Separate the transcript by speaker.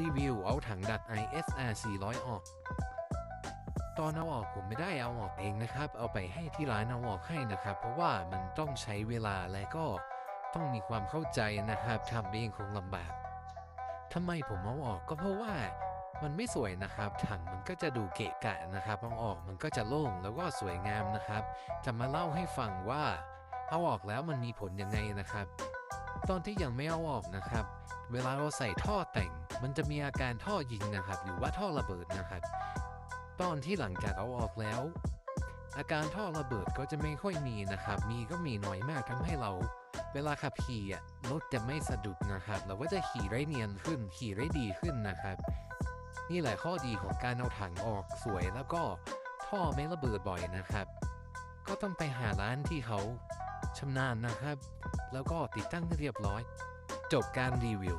Speaker 1: รีวิวเอาถังดัด ISR 400 ออก ตอนเอาออกผมไม่ได้เอาออกเองนะครับ เอาไปให้ที่ร้านเอาออกให้นะครับ เพราะว่ามันต้องใช้เวลาและก็ต้องมีความเข้าใจนะครับทำเองคงลำบากทำไมผมเอาออกก็เพราะว่ามันไม่สวยนะครับ ถังมันก็จะดูเกะกะนะครับเอาออกมันก็จะโล่งแล้วก็สวยงามนะครับ จะมาเล่าให้ฟังว่าเอาออกแล้วมันมีผลยังไงนะครับ ตอนที่ยังไม่เอาออกนะครับ เวลาเราใส่ท่อแต่ง มันจะมีอาการท่อยิงนะครับ หรือว่าท่อระเบิดนะครับ ตอนที่หลังจากเอาออกแล้ว อาการท่อระเบิดก็จะไม่ค่อยมีนะครับ มีก็มีน้อยมากทำให้เรา เวลาขับขี่อะรถจะไม่สะดุดนะครับ เราก็จะขี่ได้เนียนขึ้น ขี่ได้ดีขึ้นนะครับ นี่แหละข้อดีของการเอาถังออกสวยแล้วก็ท่อไม่ระเบิดบ่อยนะครับ ก็ต้องไปหาร้านที่เขาชำนาญนะครับ แล้วก็ติดตั้งเรียบร้อย จบการรีวิว